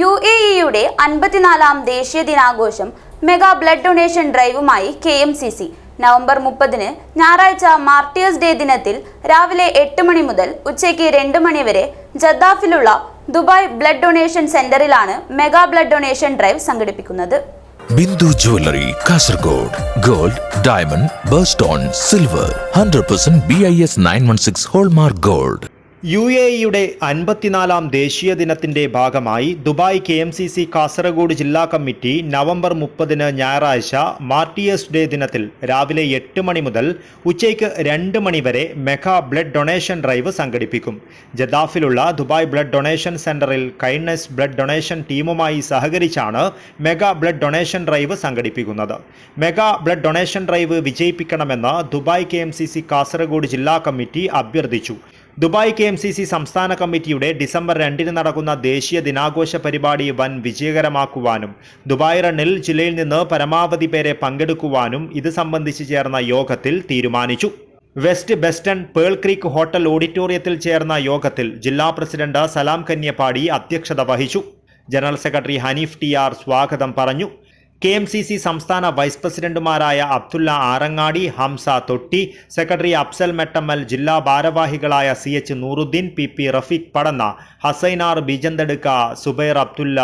U A ഇയുടെ അൻപത്തിനാലാം ദേശീയ ദിനാഘോഷം mega blood donation ഡ്രൈവുമായി K M C C. November മുപ്പതിന് ഞായറാഴ്ച മാർട്ടിയേഴ്സ് ഡേ ദിനത്തിൽ രാവിലെ എട്ട് മണി മുതൽ ഉച്ചയ്ക്ക് രണ്ട് മണി വരെ ജദ്ദാഫിലുള്ള ദുബായ് ബ്ലഡ് ഡൊണേഷൻ സെന്ററിലാണ് മെഗാ ബ്ലഡ് ഡൊണേഷൻ ഡ്രൈവ് സംഘടിപ്പിക്കുന്നത്. Bindu jewellery Kasaragod gold diamond birthstone silver hundred percent B I S nine one six hallmark gold. U A ഇയുടെ അൻപത്തിനാലാം ദേശീയ ദിനത്തിന്റെ ഭാഗമായി Dubai K M C C Kasaragod ജില്ലാ committee November മുപ്പതിന് ഞായറാഴ്ച martyrs day ദിനത്തിൽ രാവിലെ എട്ട് മണി മുതൽ ഉച്ചയ്ക്ക് രണ്ട് മണി വരെ മെഗാ ബ്ലഡ് ഡൊണേഷൻ ഡ്രൈവ് സംഘടിപ്പിക്കും. ജദാഫിലുള്ള ദുബായ് ബ്ലഡ് ഡൊണേഷൻ സെന്ററിൽ കൈൻഡ്നെസ് ബ്ലഡ് ഡൊണേഷൻ ടീമുമായി സഹകരിച്ചാണ് മെഗാ ബ്ലഡ് ഡൊണേഷൻ ഡ്രൈവ് സംഘടിപ്പിക്കുന്നത്. Mega blood donation drive വിജയിപ്പിക്കണമെന്ന് Dubai K M C C Kasaragod ജില്ലാ കമ്മിറ്റി അഭ്യർത്ഥിച്ചു. Dubai K M C C സംസ്ഥാന കമ്മിറ്റിയുടെ ഡിസംബർ രണ്ടിന് നടക്കുന്ന ദേശീയ ദിനാഘോഷ പരിപാടി വൻ വിജയകരമാക്കുവാനും ദുബായ് റണ്ണിൽ ജില്ലയിൽ നിന്ന് പരമാവധി പേരെ പങ്കെടുക്കുവാനും ഇത് സംബന്ധിച്ച് ചേർന്ന യോഗത്തിൽ തീരുമാനിച്ചു. West beston pearl creek hotel ഓഡിറ്റോറിയത്തിൽ ചേർന്ന യോഗത്തിൽ ജില്ലാ പ്രസിഡന്റ് സലാം കന്യപ്പാടി അധ്യക്ഷത വഹിച്ചു. General secretary Hanif T R സ്വാഗതം പറഞ്ഞു. കെ എം സി സി സംസ്ഥാന വൈസ് പ്രസിഡന്റുമാരായ അബ്ദുല്ല ആറങ്ങാടി ഹംസ തൊട്ടി സെക്രട്ടറി അഫ്സൽ മെട്ടമ്മൽ ജില്ലാ ഭാരവാഹികളായ C H Nooruddin P P Rafeeq Padanna Hasainar Bijanthadukka Zubair Abdulla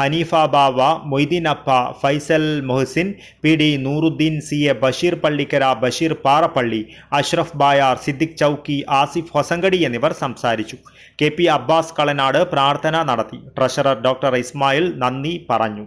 Hanifa Bava Moideen Appa Faisal Mohsin P D Nooruddin C A Basheer Pallikkara Basheer Parappally Ashraf Bayar Siddique Chowki Asif Hosangadi എന്നിവർ സംസാരിച്ചു. K P Abbas Kalanad പ്രാർത്ഥന നടത്തി. Treasurer doctor Ismail നന്ദി പറഞ്ഞു.